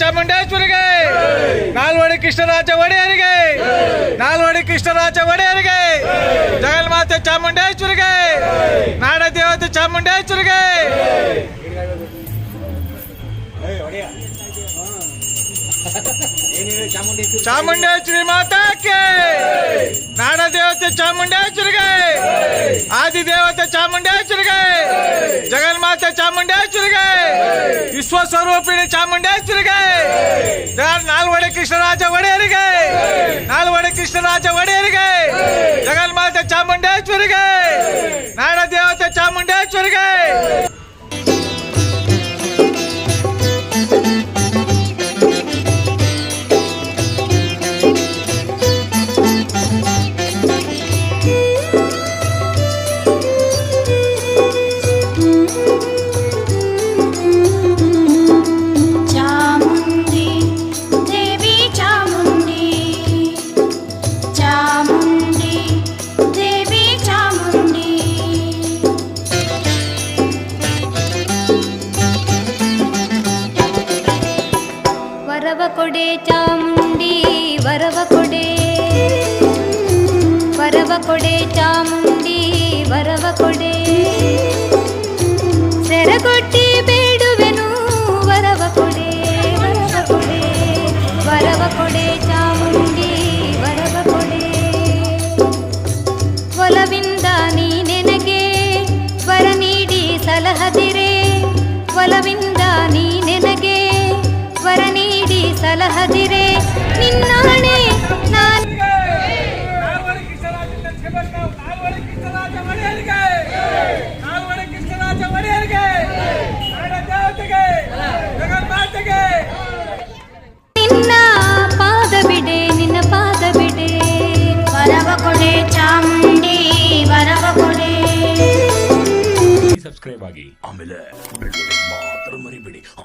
ಚಾಮುಂಡೇಶ್ವರಿಗೆ, ನಾಲ್ವಡಿ ಕೃಷ್ಣರಾಜ ಒಡೆಯರಿಗೆ, ನಾಲ್ವಡಿ ಕೃಷ್ಣರಾಜ ಒಡೆಯರಿಗೆ, ಜಗನ್ಮಾತೆ ಚಾಮುಂಡೇಶ್ವರಿಗೆ ನಾಡ ದೇವತೆ ಚಾಮುಂಡೇಶ್ವರಿಗೆ. ಚಾಮುಂಡೇಶ್ವರಿ ಮಾತಾಕೆ ನಾಡ ದೇವತೆ ಚಾಮುಂಡೇಶ್ವರಿಗೆ ಆದಿ ದೇವತೆ ಚಾಮುಂಡೇಶ್ವರಿಗೆ ವಿಶ್ವ ಸ್ವರೂಪಿಣಿ ಚಾಮುಂಡೇಶ್ವರಿಗೆ ಜಗ- ನಾಲ್ವಡಿ ಕೃಷ್ಣರಾಜ ಒಡೆಯರಿಗೆ ನಾಲ್ವಡಿ ಕೃಷ್ಣರಾಜ ಒಡೆಯರಿಗೆ ಜಗನ್ಮಾತೆ ಚಾಮುಂಡೇಶ್ವರಿಗೆ ನಾಡ ದೇವತೆ ಚಾಮುಂಡೇಶ್ವರಿಗೆ ಚಾಮುಂಡಿ ಕೊಡೆ ಚಾಮುಂಡಿ ವರವ ಕೊಡೆ ವರವ ಕೊಡೆ ಚಾಮುಂಡಿ ವರವ ಕೊಡೆ ನಾಡ ನಿನ್ನಾಣೆ ಜಗನ್ಮಾತೆಗೆ. ನಿನ್ನ ಪಾದ ಬಿಡೆ ನಿನ್ನ ಪಾದ ಬಿಡೆ ವರವ ಕೊಡೆ ಚಾಮುಂಡಿ ವರವ ಕೊಡೆ. ಸಬ್ಸ್ಕ್ರೈಬ್ ಆಗಿ ಆಮೇಲೆ ಮಾತ್ರ ಮರಿಬೇಡಿ.